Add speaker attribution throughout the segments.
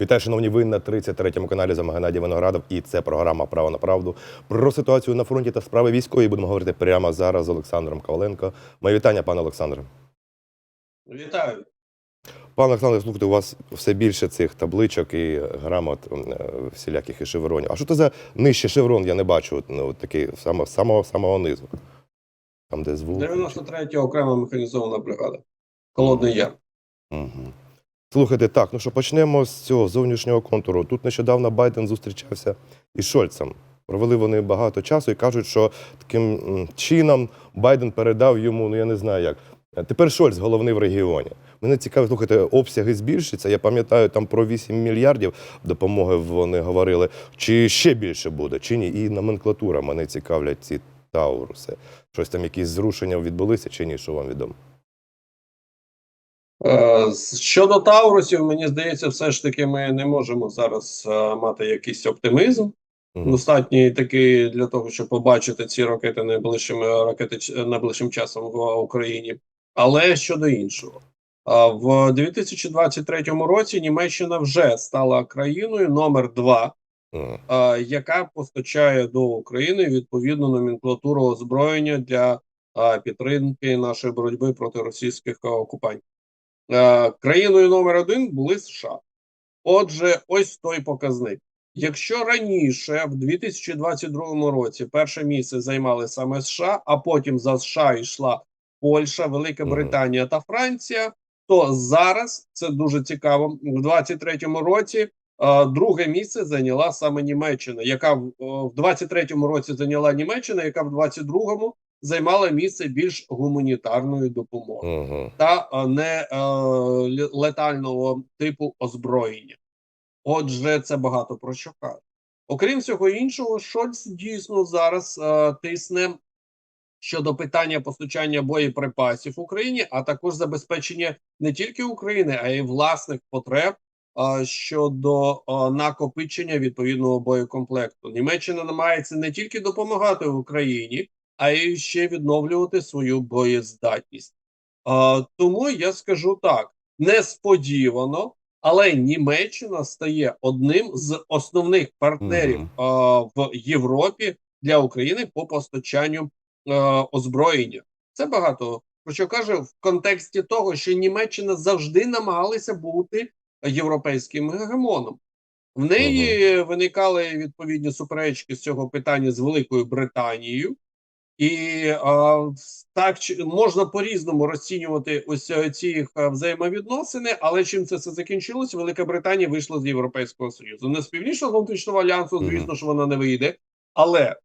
Speaker 1: Вітаю, шановні ви на 33-му каналі за Геннадій Виноградов. І це програма Право на правду про ситуацію на фронті та справи військової. Будемо говорити прямо зараз з Олександром Коваленко. Моє вітання, пане Олександре.
Speaker 2: Вітаю.
Speaker 1: Пане Олександре, слухайте, у вас все більше цих табличок і грамот е, всіляких і шевронів. А що це за нижче шеврон? Я не бачу. Ну, такий самого самого самого низу. Там, де звук.
Speaker 2: 93 окрема механізована бригада. Холодний Яр.
Speaker 1: Угу. Слухайте, так, ну що почнемо з цього зовнішнього контуру. Тут нещодавно Байден зустрічався із Шольцем. Провели вони багато часу і кажуть, що таким чином Байден передав йому, ну я не знаю як. е, Тепер Шольц головний в регіоні. Мене цікаво, слухайте, обсяги збільшаться. Я пам'ятаю, там про 8 мільярдів допомоги вони говорили. Чи ще більше буде, чи ні? І номенклатура мене цікавлять ці Тауруси. Щось там, якісь зрушення відбулися чи ні, що вам відомо?
Speaker 2: Е, Щодо Таурусів, мені здається, все ж таки ми не можемо зараз е, мати якийсь оптимізм. Достатній такий для того, щоб побачити ці ракети найближчим ракети найближчим часом в Україні. Але щодо іншого, в 2023 році Німеччина вже стала країною номер два е, яка постачає до України відповідну номенклатуру озброєння для е, підтримки нашої боротьби проти російських е, окупантів. Е, Країною номер один були США. Отже, ось той показник. Якщо раніше, в 2022 році, перше місце займали саме США, а потім за США йшла Польща, Велика Британія та Франція, то зараз це дуже цікаво. В 2023 році е, друге місце зайняла саме Німеччина, яка в, о, в 23-му році зайняла Німеччина, яка в 22-му займала місце більш гуманітарної допомоги
Speaker 1: Мгм.
Speaker 2: та е, не е, летального типу озброєння. Отже, це багато про що каже. Окрім всього іншого, Шольц дійсно зараз е, тисне щодо питання постачання боєприпасів Україні, а також забезпечення не тільки України, а й власних потреб е, щодо е, накопичення відповідного боєкомплекту. Німеччина намагається не тільки допомагати Україні, а й ще відновлювати свою боєздатність. Е, тому я скажу так: несподівано, але Німеччина стає одним з основних партнерів е, в Європі для України по постачанню е, озброєння. Це багато про що каже в контексті того, що Німеччина завжди намагалася бути європейським гегемоном. В неї виникали відповідні суперечки з цього питання з Великою Британією, і а, так чи- можна по-різному розцінювати ось е, ці е, взаємовідносини, але чим це все закінчилось? Велика Британія вийшла з Європейського Союзу. Не з Північно-Атлантичного альянсу, звісно, що вона не вийде, але е,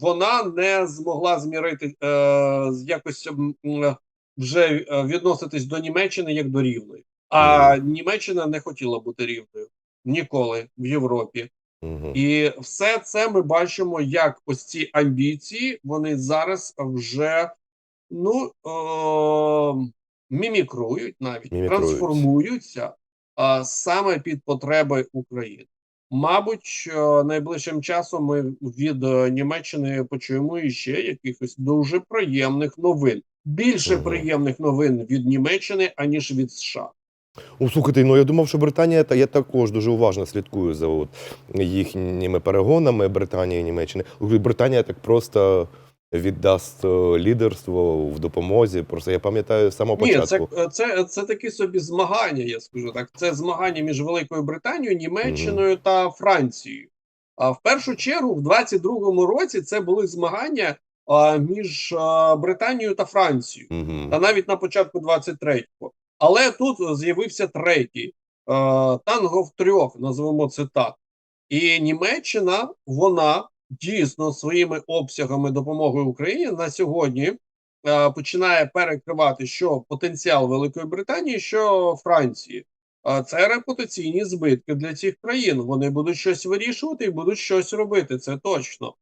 Speaker 2: вона не змогла змірити е, з якось м, вже е, відноситись до Німеччини як до рівної. А Німеччина не хотіла бути рівною ніколи в Європі. І все це ми бачимо, як ось ці амбіції вони зараз вже ну е- мімікрують, навіть
Speaker 1: Мімікрують.
Speaker 2: трансформуються а, саме під потреби України. Мабуть, е, найближчим часом ми від е, Німеччини почуємо іще якихось дуже приємних новин. Більше приємних новин від Німеччини аніж від США.
Speaker 1: Ну, слухайте, ну я думав, що Британія, та я також дуже уважно слідкую за от, їхніми перегонами Британії і Німеччини. Британія так просто віддасть е, лідерство в допомозі. Просто я пам'ятаю з самого
Speaker 2: Ні,
Speaker 1: початку.
Speaker 2: це, це, це такі собі змагання, я скажу так. Це змагання між Великою Британією, Німеччиною та Францією. А в першу чергу, в 22-му році це були змагання а, між а, Британією та Францією,
Speaker 1: Мгм.
Speaker 2: та навіть на початку 23-го. Але тут з'явився третій танго в трьох, назвемо це так. І Німеччина, вона дійсно своїми обсягами допомоги Україні на сьогодні е, починає перекривати що потенціал Великої Британії, що Франції. Це репутаційні збитки для цих країн. Вони будуть щось вирішувати і будуть щось робити. Це точно.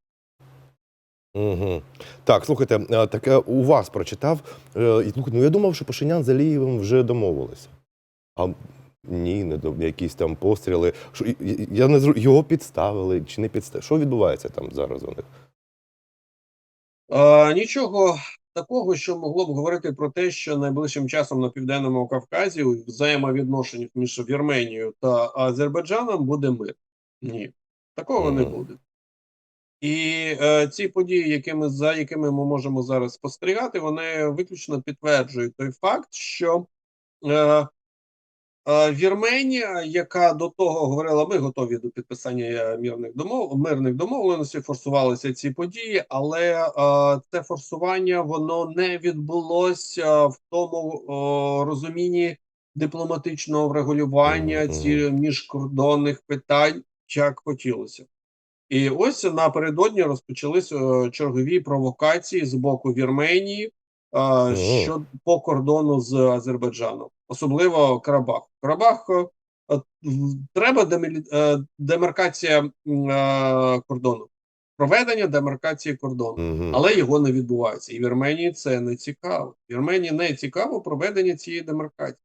Speaker 1: Угу. Так, слухайте, е, таке у вас прочитав. е, І ну я думав, що Пашинян з Алієвим вже домовилися. А ні, не до якісь там постріли. Що, я не зру- його підставили чи не підставили. Що відбувається там зараз у них?
Speaker 2: Е, нічого такого, що могло б говорити про те, що найближчим часом на південному Кавказі у взаємовідношеннях між Вірменією та Азербайджаном буде мир. Ні, такого не буде. І е, ці події, якими за якими ми можемо зараз спостерігати, вони виключно підтверджують той факт, що е, е, Вірменія, яка до того говорила, ми готові до підписання е, мирних домов мирних домовленостей, форсувалися ці події, але е, це форсування воно не відбулося в тому е, розумінні дипломатичного врегулювання ці міжкордонних питань, як хотілося. І ось напередодні розпочались е, чергові провокації з боку Вірменії е, що по кордону з Азербайджаном, особливо Карабах. Карабах е, треба демілі... е, демаркація е, кордону, проведення демаркації кордону,
Speaker 1: Мгм.
Speaker 2: але його не відбувається. І Вірменії це не цікаво. Вірменії не цікаво проведення цієї демаркації.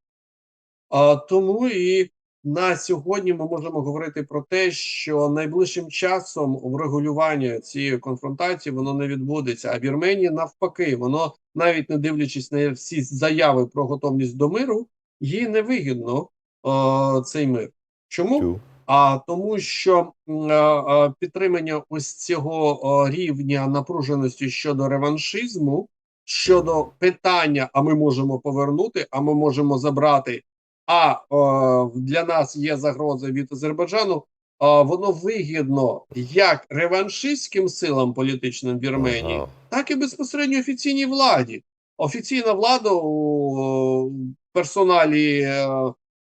Speaker 2: А, тому і на сьогодні ми можемо говорити про те, що найближчим часом врегулювання цієї конфронтації воно не відбудеться. А Вірменії навпаки, воно навіть не дивлячись на всі заяви про готовність до миру, їй не вигідно е, цей мир. Чому? А тому, що е, е, підтримання ось цього е, рівня напруженості щодо реваншизму, щодо питання, а ми можемо повернути, а ми можемо забрати. А е, для нас є загроза від Азербайджану. Воно вигідно як реваншистським силам політичним Вірменії,
Speaker 1: Ага.
Speaker 2: так і безпосередньо офіційній владі. Офіційна влада у персоналі е,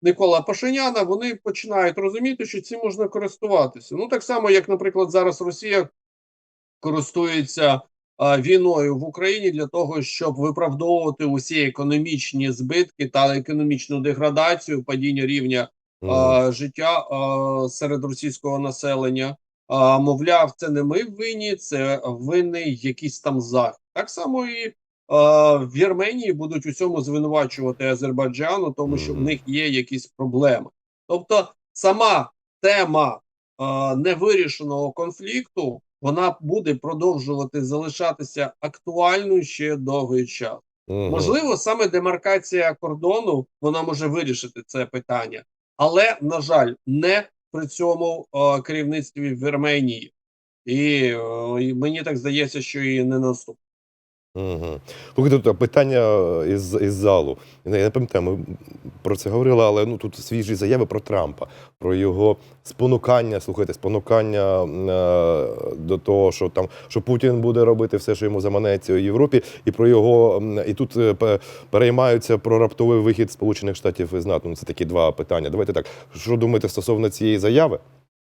Speaker 2: Никола Пашиняна вони починають розуміти, що цим можна користуватися. Ну так само, як, наприклад, зараз Росія користується війною в Україні для того, щоб виправдовувати усі економічні збитки та економічну деградацію, падіння рівня
Speaker 1: Мгм.
Speaker 2: а, життя а, серед російського населення. А, мовляв, це не ми винні, це винний якийсь там захід. Так само і а, в Вірменії будуть у цьому звинувачувати Азербайджану, тому що в них є якісь проблеми. Тобто, сама тема а, невирішеного конфлікту вона буде продовжувати залишатися актуальною ще довгий час.
Speaker 1: Угу.
Speaker 2: Можливо, саме демаркація кордону вона може вирішити це питання, але на жаль, не при цьому о, керівництві Вірменії, і, е, і мені так здається, що і не наступ.
Speaker 1: Угу. Слухайте, питання із, із залу. Я не пам'ятаю, ми про це говорили, але ну тут свіжі заяви про Трампа, про його спонукання, слухайте, спонукання е, до того, що там що Путін буде робити все, що йому заманеться у Європі, і про його і тут е, переймаються про раптовий вихід Сполучених Штатів із НАТО. Ну, це такі два питання. Давайте так. Що думаєте стосовно цієї заяви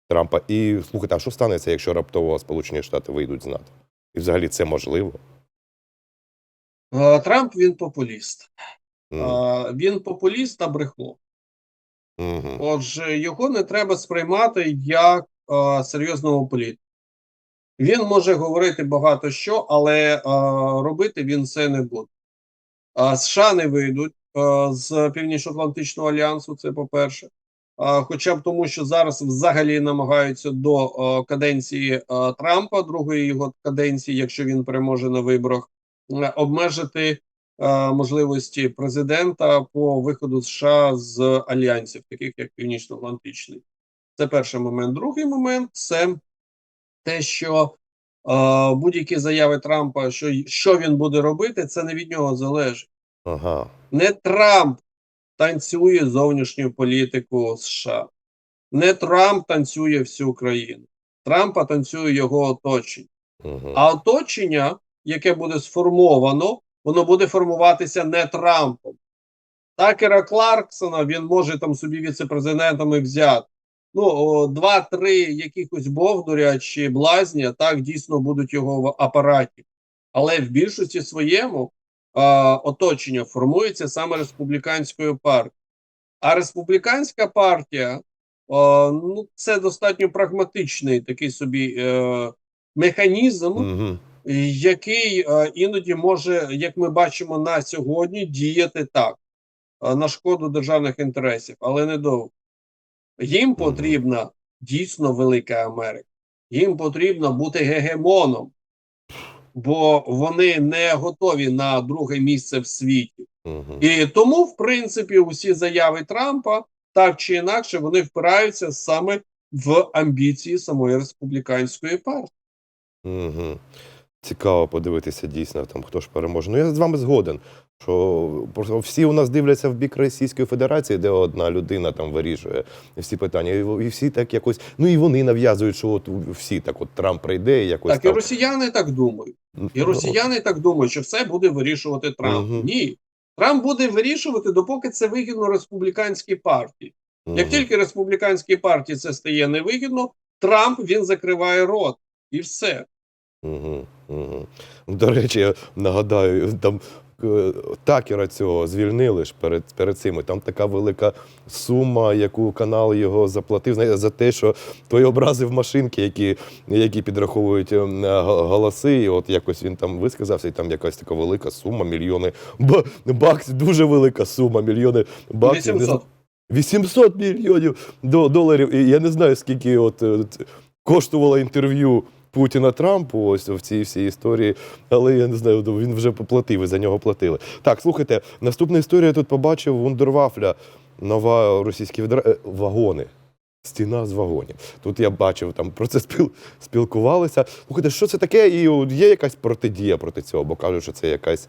Speaker 1: Трампа? І слухайте, а що станеться, якщо раптово Сполучені Штати вийдуть з НАТО? І взагалі це можливо?
Speaker 2: Е, Трамп він популіст. Е, Він популіст та брехло.
Speaker 1: Мгм.
Speaker 2: Отже, його не треба сприймати як е, серйозного політика. Він може говорити багато що, але е, робити він це не буде. Е, США не вийдуть е, з Північно-Атлантичного альянсу, це по-перше. Е, хоча б тому, що зараз взагалі намагаються до е, каденції е, Трампа, другої його каденції, якщо він переможе на виборах, обмежити е, можливості президента по виходу США з альянсів, таких як Північно-Атлантичний. Це перший момент. Другий момент це те, що е, будь-які заяви Трампа, що, що він буде робити, це не від нього залежить.
Speaker 1: Ага.
Speaker 2: Не Трамп танцює зовнішню політику США. Не Трамп танцює всю країну. Трампа танцює його оточення.
Speaker 1: Угу.
Speaker 2: А оточення, яке буде сформовано, воно буде формуватися не Трампом. Такера Кларксона він може там собі віце-президентами взяти. Ну, два-три якихось бовдуря чи блазня так дійсно будуть його в апараті. Але в більшості своєму а, оточення формується саме республіканською партією. А республіканська партія а, ну, це достатньо прагматичний такий собі е, механізм,
Speaker 1: Угу.
Speaker 2: Який е, іноді може, як ми бачимо на сьогодні, діяти так е, на шкоду державних інтересів, але недовго. Їм потрібна дійсно велика Америка. Їм потрібно бути гегемоном. бо вони не готові на друге місце в світі. І тому, в принципі, усі заяви Трампа так чи інакше вони впираються саме в амбіції самої республіканської партії.
Speaker 1: Угу. Цікаво подивитися дійсно, там хто ж переможе. Ну я з вами згоден. Що всі у нас дивляться в бік Російської Федерації, де одна людина там вирішує всі питання, і, і всі так якось. Ну і вони нав'язують, що от всі так, от Трамп прийде і якось
Speaker 2: Так, і росіяни так думають. І
Speaker 1: Ну,
Speaker 2: росіяни так думають, що все буде вирішувати Трамп.
Speaker 1: Мгм.
Speaker 2: Ні. Трамп буде вирішувати, допоки це вигідно республіканській партії. Як тільки республіканській партії це стає невигідно, Трамп він закриває рот і все.
Speaker 1: Угу, угу. До речі, я нагадаю, там е, Такера цього звільнили ж перед, перед цим. Там така велика сума, яку канал його заплатив знаєте, за те, що той образив машинки, які, які підраховують е, голоси. І от якось він там висказався, і там якась така велика сума, мільйони ба- баксів, дуже велика сума, мільйони баксів.
Speaker 2: 800.
Speaker 1: 800 мільйонів доларів. І я не знаю, скільки от, е, коштувало інтерв'ю Путіна Трампу ось в цій всій історії, але я не знаю, ну, він вже поплатив і за нього платили. Так, слухайте, наступна історія тут побачив Вундервафля, нова російські відра... е, вагони. Стіна з вагонів. Тут я бачив, там про це спіл... спілкувалися. Слухайте, що це таке? І є якась протидія проти цього, бо кажуть, що це якась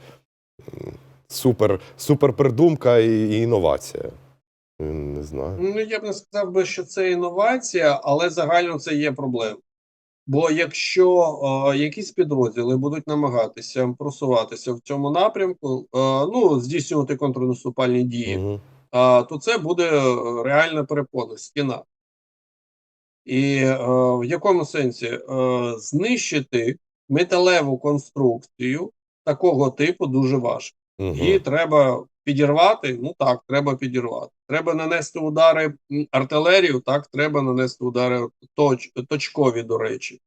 Speaker 1: супер, супер придумка і, і інновація. Не знаю.
Speaker 2: Ну, я б не сказав би, що це інновація, але загально це є проблема. Бо якщо е, якісь підрозділи будуть намагатися просуватися в цьому напрямку, е, ну здійснювати контрнаступальні дії,
Speaker 1: Мгм.
Speaker 2: а, то це буде е, реальна перепона, стіна. І е, в якому сенсі е, знищити металеву конструкцію такого типу дуже важко.
Speaker 1: Мгм.
Speaker 2: Її треба підірвати. Ну так, треба підірвати. Треба нанести удари артилерію, так, треба нанести удари точ, точкові, до речі.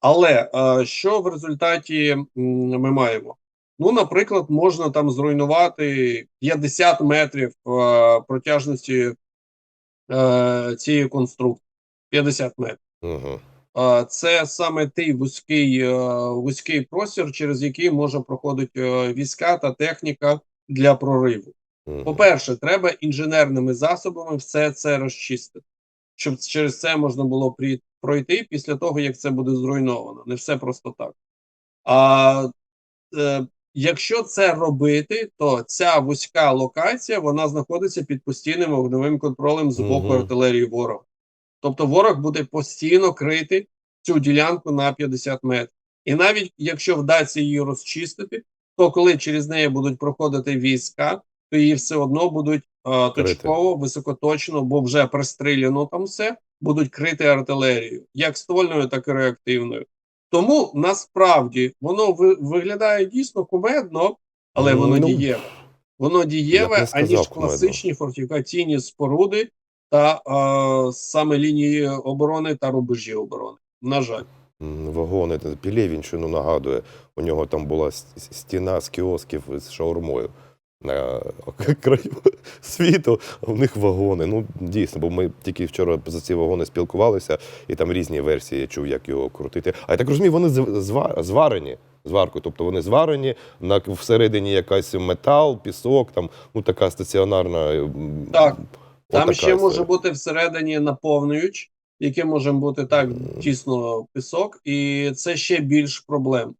Speaker 2: Але е, що в результаті ми маємо? Ну, наприклад, можна там зруйнувати 50 метрів е, протяжності е, цієї конструкції. 50 метрів.
Speaker 1: Мгм.
Speaker 2: А, Це саме той вузький, е, вузький простір, через який може проходити е, війська та техніка для прориву. По-перше, треба інженерними засобами все це розчистити, щоб через це можна було пройти після того, як це буде зруйновано. Не все просто так. А е, якщо це робити, то ця вузька локація вона знаходиться під постійним вогневим контролем з боку
Speaker 1: Мгм.
Speaker 2: артилерії ворога. Тобто ворог буде постійно крити цю ділянку на 50 метрів. І навіть якщо вдасться її розчистити, то коли через неї будуть проходити війська, то її все одно будуть е, точково, високоточно, бо вже пристріляно там все, будуть крити артилерією, як ствольною, так і реактивною. Тому насправді воно ви- виглядає дійсно кумедно, але воно
Speaker 1: Ну,
Speaker 2: дієве. Воно дієве,
Speaker 1: сказав
Speaker 2: аніж
Speaker 1: кумедно.
Speaker 2: класичні фортифікаційні споруди та е, саме лінії оборони та рубежі оборони. На жаль.
Speaker 1: Вагони, Пілєвінщину нагадує. У нього там була стіна з кіосків з шаурмою на краю світу, а в них вагони. Ну, дійсно, бо ми тільки вчора за ці вагони спілкувалися, і там різні версії я чув, як його крутити. А я так розумію, вони зварені. Зваркою, тобто вони зварені, на всередині якась метал, пісок, там ну така стаціонарна.
Speaker 2: Так, Там ще може бути всередині наповнююч, який може бути так тісно пісок, і це ще більш проблем.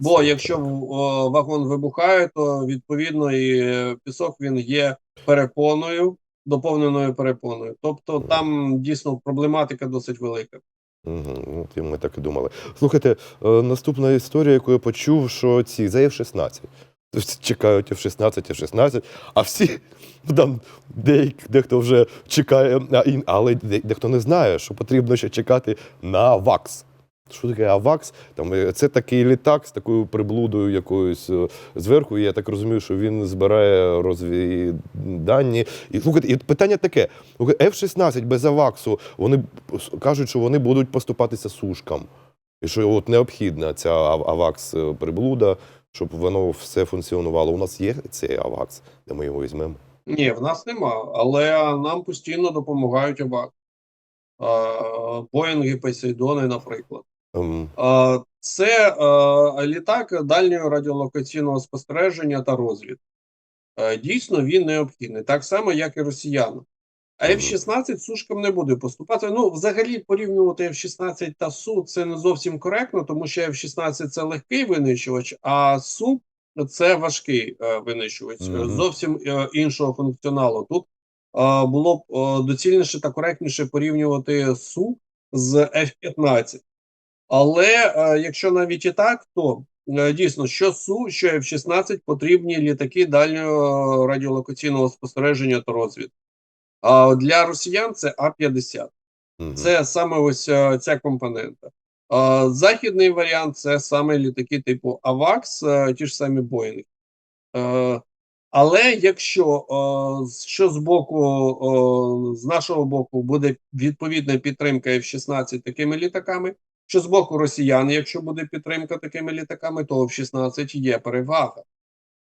Speaker 2: Бо якщо о, вагон вибухає, то відповідно і пісок він є перепоною, доповненою перепоною. Тобто там дійсно проблематика досить велика.
Speaker 1: Угу, ми так і думали. Слухайте, е, наступна історія, яку я почув, що ці за F-16. Чекають F-16, F-16, а всі, ну там деякі, дехто вже чекає, але дехто не знає, що потрібно ще чекати на АВАКС. Що таке АВАКС? Там, е, це такий літак з такою приблудою якоюсь е, зверху. І я так розумію, що він збирає розвіддані. І слухайте, і питання таке: слухайте, F-16 без АВАКСу, вони кажуть, що вони будуть поступатися сушкам. І що от необхідна ця АВАКС е, щоб воно все функціонувало. У нас є цей АВАКС, де ми його візьмемо.
Speaker 2: Ні, в нас нема, але нам постійно допомагають ОВАК. Боїнги, Посейдони, наприклад.
Speaker 1: Ем,
Speaker 2: це літак дальнього радіолокаційного спостереження та розвідки. Е, дійсно, він необхідний, так само, як і росіянам. А
Speaker 1: Мгм.
Speaker 2: F-16 сушкам не буде поступати. Ну, взагалі, порівнювати F-16 та Су це не зовсім коректно, тому що F-16 це легкий винищувач, а Су це важкий е, винищувач е,
Speaker 1: Мгм.
Speaker 2: зовсім е, іншого функціоналу. Тут е, було б е, доцільніше та коректніше порівнювати Су з F-15. Але е, якщо навіть і так, то е, дійсно що Су, що F-16 потрібні літаки дальнього радіолокаційного спостереження та розвідки. А для росіян це А-50.
Speaker 1: Мгм.
Speaker 2: Це саме ось е, ця компонента. А, західний варіант це саме літаки типу АВАКС, е, ті ж самі Боїнг. Е, але якщо що з боку, з нашого боку, буде відповідна підтримка F-16 такими літаками, що з боку росіян, якщо буде підтримка такими літаками, то в 16 є перевага.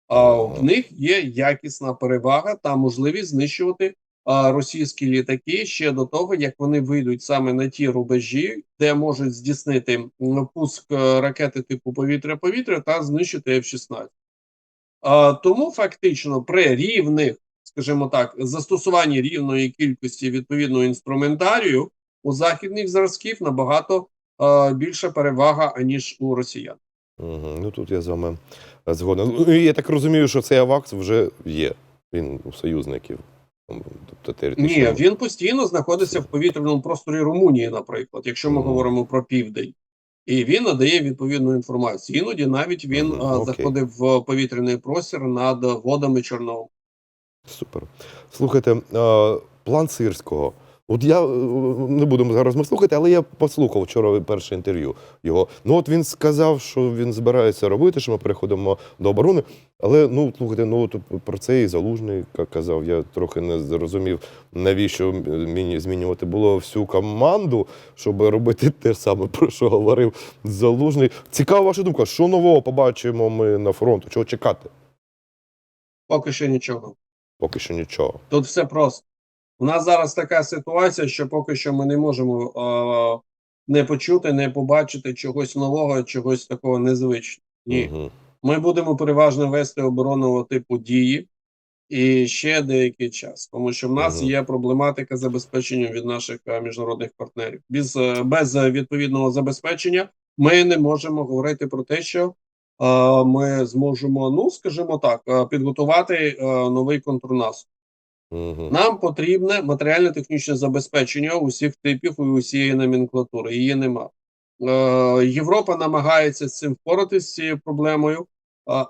Speaker 2: А в них є якісна перевага та можливість знищувати російські літаки ще до того, як вони вийдуть саме на ті рубежі, де можуть здійснити пуск е, ракети типу повітря-повітря та знищити F-16. Тому фактично при рівних, скажімо так, застосуванні рівної кількості відповідного інструментарію у західних зразків набагато більша перевага аніж у росіян.
Speaker 1: Мгм. Ну тут я з вами е, згоден. Ну, Я так розумію, що цей АВАКС вже є. Він у союзників. М, Тобто теоретично.
Speaker 2: Ні, він постійно знаходиться в повітряному просторі Румунії, наприклад, якщо ми
Speaker 1: mm.
Speaker 2: говоримо про південь, і він надає відповідну інформацію. Іноді навіть він
Speaker 1: mm.
Speaker 2: а,
Speaker 1: okay.
Speaker 2: заходив в повітряний простір над водами Чорного.
Speaker 1: Супер. Слухайте, план Сирського. От я е, не будемо зараз ми слухати, але я послухав вчора перше інтерв'ю його. Ну от він сказав, що він збирається робити, що ми переходимо до оборони. Але ну слухайте, ну от про це і залужний ка- казав. Я трохи не зрозумів, навіщо мені змінювати було всю команду, щоб робити те саме, про що говорив залужний. Цікава ваша думка, що нового побачимо ми на фронту? Чого чекати?
Speaker 2: Поки що нічого.
Speaker 1: Поки що нічого.
Speaker 2: Тут все просто. У нас зараз така ситуація, що поки що ми не можемо е, не почути, не побачити чогось нового, чогось такого незвичного. Ні.
Speaker 1: Мгм.
Speaker 2: Ми будемо переважно вести оборонного типу дії і ще деякий час, тому що в нас
Speaker 1: Мгм.
Speaker 2: є проблематика забезпечення від наших е, міжнародних партнерів. Без, е, без е, відповідного забезпечення ми не можемо говорити про те, що ми зможемо, ну скажімо так, підготувати новий контрнаступ.
Speaker 1: Мгм.
Speaker 2: Нам потрібне матеріально-технічне забезпечення усіх типів і усієї номенклатури. Її нема. Е, Європа намагається з цим впоратися з цією проблемою, е,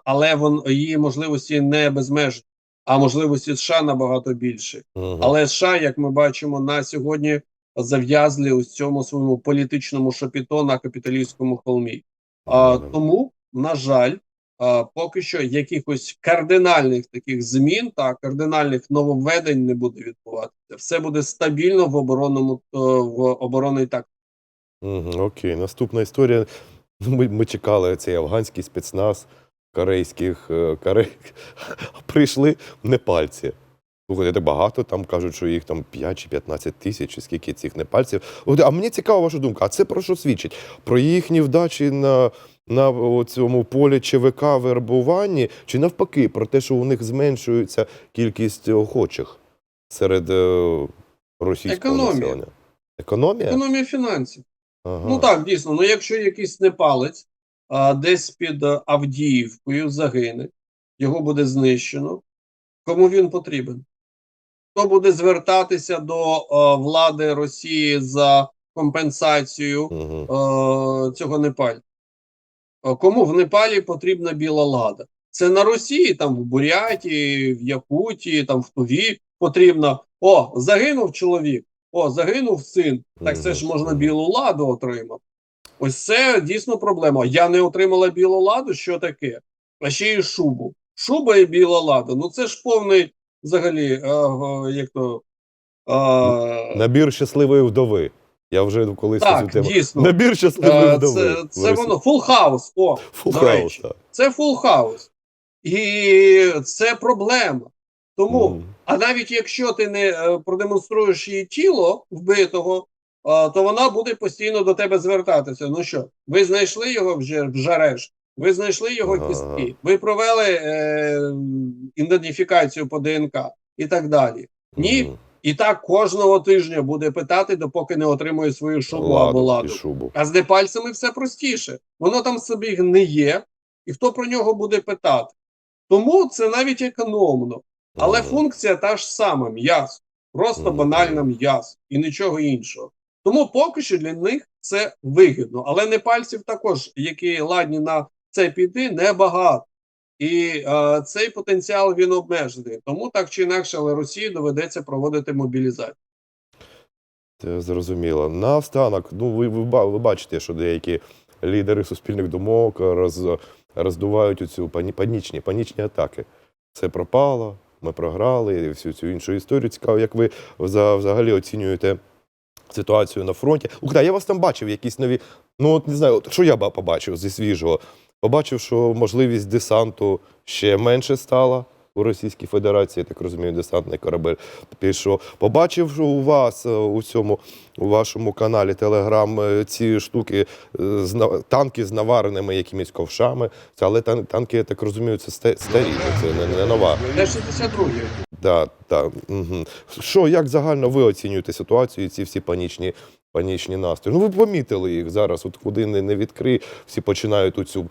Speaker 2: але вон, її можливості не безмежні, а можливості США набагато більше.
Speaker 1: Мгм.
Speaker 2: Але США, як ми бачимо, на сьогодні зав'язли у цьому своєму політичному шапіто на капіталістському холмі. А,
Speaker 1: Мгм.
Speaker 2: тому, на жаль, поки що якихось кардинальних таких змін та кардинальних нововведень не буде відбуватися. Все буде стабільно в оборонному е, в оборонній так.
Speaker 1: Окей, наступна історія. Ну, Ми, ми чекали цей афганський спецназ корейських е, корей... прийшли непальці. Слухайте, багато там кажуть, що їх там 5 чи 15 тисяч, чи скільки цих непальців. А мені цікава ваша думка, а це про що свідчить? Про їхні вдачі на, на цьому полі ЧВК вербуванні, чи навпаки, про те, що у них зменшується кількість охочих серед е, російського
Speaker 2: Економія.
Speaker 1: населення? Економія?
Speaker 2: Економія фінансів.
Speaker 1: Ага.
Speaker 2: Ну так, дійсно. Ну якщо якийсь непалець а, десь під е, Авдіївкою загине, його буде знищено. Кому він потрібен? Хто буде звертатися до е, влади Росії за компенсацію
Speaker 1: Мгм.
Speaker 2: е, цього Непаль? Е, Кому в Непалі потрібна біла лада? Це на Росії, там в Бурятії, в Якутії, там в Туві потрібно. О, загинув чоловік, о, загинув син. Так це ж можна білу ладу отримати. Ось це дійсно проблема. Я не отримала білу ладу, що таке? А ще й шубу. Шуба і біла лада. Ну це ж повний взагалі, е, е, як то. е,
Speaker 1: Набір щасливої вдови. Я вже колись цю
Speaker 2: так,
Speaker 1: тему.
Speaker 2: дійсно.
Speaker 1: Набір щасливої
Speaker 2: Е,
Speaker 1: вдови.
Speaker 2: Це, це воно фул хаус. О,
Speaker 1: Фул
Speaker 2: до
Speaker 1: хаус,
Speaker 2: речі.
Speaker 1: так.
Speaker 2: Це фул хаус. І це проблема. Тому,
Speaker 1: Мгм.
Speaker 2: а навіть якщо ти не е, продемонструєш її тіло вбитого, то вона буде постійно до тебе звертатися. Ну що, ви знайшли його вже в жареш, ви знайшли його
Speaker 1: Ага.
Speaker 2: кістки, ви провели е, ідентифікацію по ДНК і так далі. Ні. І так кожного тижня буде питати, допоки не отримує свою шубу або
Speaker 1: Ладу
Speaker 2: ладу.
Speaker 1: шубу.
Speaker 2: А з депальцями все простіше. Воно там собі не є, і хто про нього буде питати. Тому це навіть економно. Але
Speaker 1: Мгм.
Speaker 2: функція та ж сама м'ясо, просто
Speaker 1: Мгм.
Speaker 2: банальне м'ясо і нічого іншого. Тому поки що для них це вигідно. Але непальців також, які ладні на це піти, небагато. І е, цей потенціал він обмежений. Тому так чи інакше, але Росії доведеться проводити мобілізацію.
Speaker 1: Це зрозуміло. Наостанок, ну ви, ви, ви бачите, що деякі лідери суспільних думок роз, роздувають цю пані, панічні, панічні атаки. Це пропало, ми програли, всю цю іншу історію. Цікаво, як ви взагалі оцінюєте ситуацію на фронті. Ух, да, я вас там бачив, якісь нові. Ну, от не знаю, от що я побачив зі свіжого. Побачив, що можливість десанту ще менше стала у Російській Федерації, я так розумію, десантний корабель пішов. Побачив що у вас е, у цьому у вашому каналі Телеграм е, ці штуки е, з танки з навареними якимись ковшами. Це але танки, я так розумію, це старі, це не, не нова.
Speaker 2: Де 62
Speaker 1: Да, да, угу. Що, як загально ви оцінюєте ситуацію і ці всі панічні, панічні настрої? Ну, ви помітили їх зараз, от куди не, не відкрий, всі починають оцю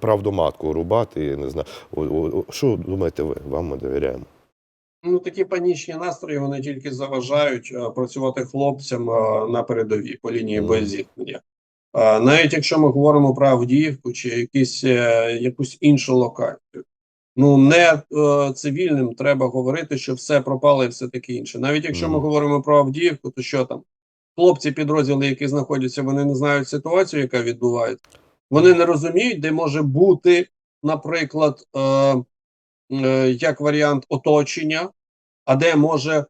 Speaker 1: правду матку рубати. Я не знаю. О, о, о, що думаєте ви? Вам ми довіряємо.
Speaker 2: Ну, такі панічні настрої вони тільки заважають е, працювати хлопцям е, на передовій по лінії
Speaker 1: Мгм.
Speaker 2: боєзіткнення. Е, навіть якщо ми говоримо про Авдіївку чи якісь, е, якусь іншу локацію, ну не е, цивільним треба говорити, що все пропало і все таке інше. Навіть якщо ми говоримо про Авдіївку, то що там? Хлопці, підрозділи, які знаходяться, вони не знають ситуацію, яка відбувається. Вони не розуміють, де може бути, наприклад, е, е, як варіант оточення, а де може е,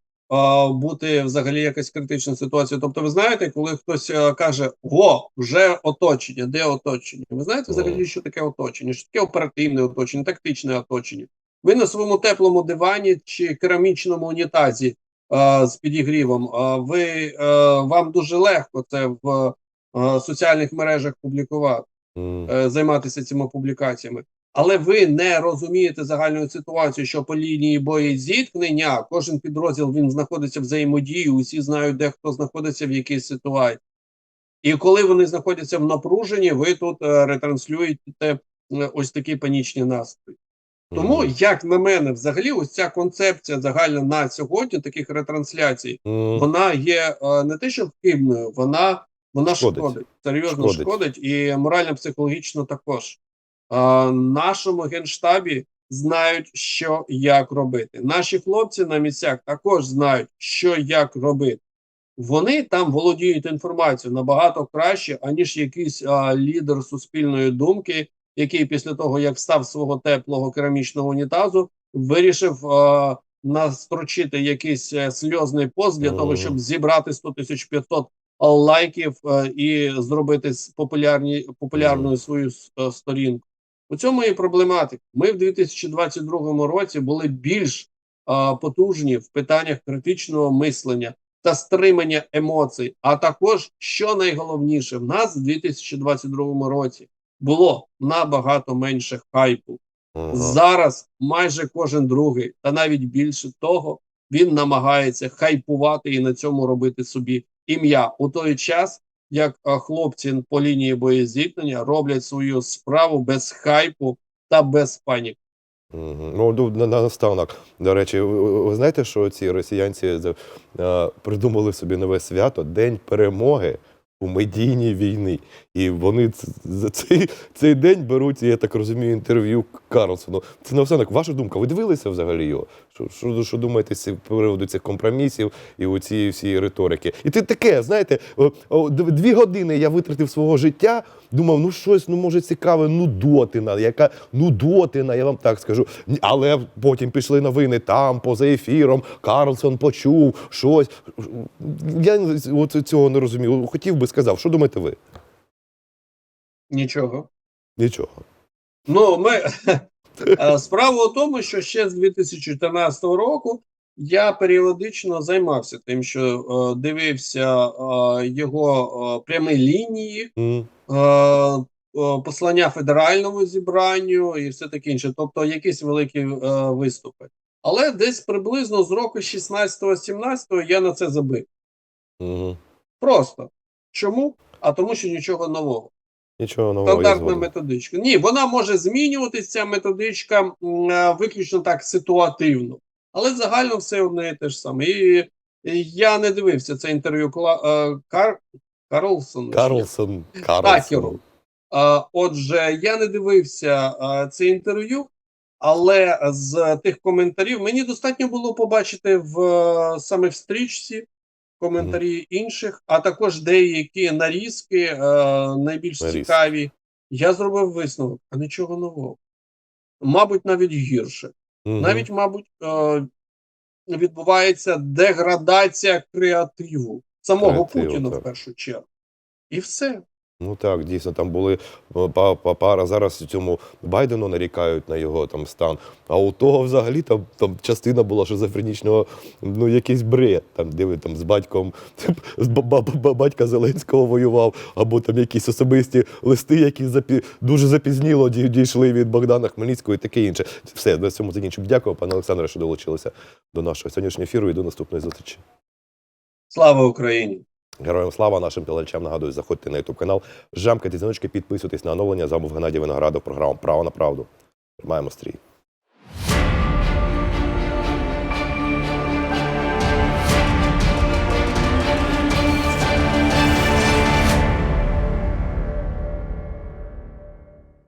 Speaker 2: бути взагалі якась критична ситуація. Тобто, ви знаєте, коли хтось е, каже: Во, вже оточення, де оточення? Ви знаєте взагалі, що таке оточення? Що таке оперативне оточення, тактичне оточення? Ви на своєму теплому дивані чи керамічному унітазі з підігрівом, е, ви, е, вам дуже легко це в е, соціальних мережах публікувати е, займатися цими публікаціями. Але ви не розумієте загальну ситуацію, що по лінії боєзіткнення кожен підрозділ він знаходиться в взаємодії, усі знають, де хто знаходиться в якій ситуації. І коли вони знаходяться в напруженні, ви тут е, ретранслюєте е, ось такі панічні настрої. Тому,
Speaker 1: Мгм.
Speaker 2: як на мене, взагалі, ось ця концепція загальна на сьогодні таких ретрансляцій,
Speaker 1: М.
Speaker 2: вона є е, не те, що хибною, вона, вона
Speaker 1: Шкодить.
Speaker 2: шкодить. серйозно
Speaker 1: Шкодить.
Speaker 2: шкодить, і морально-психологічно також. Е, нашому генштабі знають, що як робити. Наші хлопці на місцях також знають, що як робити. Вони там володіють інформацією набагато краще, аніж якийсь а, лідер суспільної думки, який після того, як встав свого теплого керамічного унітазу, вирішив а, настрочити якийсь е, сльозний пост для того, щоб зібрати 100 тисяч 500 лайків е, і зробити популярні, популярною свою е, сторінку. У цьому і проблематика. Ми в 2022 році були більш а, потужні в питаннях критичного мислення та стримання емоцій. А також, що найголовніше, в нас в 2022 році було набагато менше хайпу.
Speaker 1: Ага.
Speaker 2: Зараз майже кожен другий, та навіть більше того, він намагається хайпувати і на цьому робити собі ім'я у той час, як хлопці по лінії боєзіткнення роблять свою справу без хайпу та без паніки.
Speaker 1: Ну, на, на наставник. До речі, ви знаєте, що ці росіянці е, придумали собі нове свято День перемоги у медійній війні. І вони за цей, цей день беруть, я так розумію, інтерв'ю Карлсону. Це наостанок, ваша думка, ви дивилися взагалі його? Що, що, що думаєте з приводу цих компромісів і у цієї всієї риторики? І ти таке, знаєте, дві години я витратив свого життя, думав, ну щось, ну може цікаве, нудотина, яка нудотина, я вам так скажу. Але потім пішли новини там, поза ефіром, Карлсон почув щось. Я от цього не розумію. Хотів би сказав, що думаєте ви?
Speaker 2: Нічого.
Speaker 1: Нічого.
Speaker 2: Ну, ми е, справа у тому, що ще з 2014 року Я періодично займався тим, що е, дивився е, його е, прямі лінії, е, е, послання федеральному зібранню і все таке інше, тобто якісь великі е, виступи. Але десь приблизно з року 16-17 я на це забив.
Speaker 1: мгм.
Speaker 2: Просто чому? А тому, що нічого нового.
Speaker 1: Нічого нового.
Speaker 2: Стандартна методичка. Ні, вона може змінюватися, ця методичка е, виключно так ситуативно, але загально все одне і те ж саме. І, і я не дивився це інтерв'ю Кла, е, Кар, Карлсон.
Speaker 1: Карлсон. Карлсон.
Speaker 2: Е, Отже, я не дивився е, це інтерв'ю, але з тих коментарів мені достатньо було побачити в е, саме в стрічці коментарі інших, а також деякі нарізки е, найбільш
Speaker 1: Наріз.
Speaker 2: цікаві. Я зробив висновок, а нічого нового. Мабуть, навіть гірше.
Speaker 1: Мгм.
Speaker 2: Навіть, мабуть, е, відбувається деградація креативу самого
Speaker 1: Креативу,
Speaker 2: Путіна в першу чергу. І все.
Speaker 1: Ну так, дійсно, там були е, па- па- пара. Зараз цьому Байдену нарікають на його там стан. А у того взагалі там, там частина була шизофренічного, ну якийсь бред. Там диви там з батьком з ба- ба- ба- батька Зеленського воював, або там якісь особисті листи, які запі... дуже запізніло дійшли від Богдана Хмельницького і таке інше. Все, на цьому закінчимо. Дякую, пане Олександре, що долучилися до нашого сьогоднішнього ефіру і до наступної зустрічі.
Speaker 2: Слава Україні!
Speaker 1: Героям слава нашим глядачам нагадую, заходьте на YouTube канал, жамкайте дзвіночки, підписуйтесь на оновлення. Замов Геннадій Виноградов, програму Право на правду. Тримаємо стрій.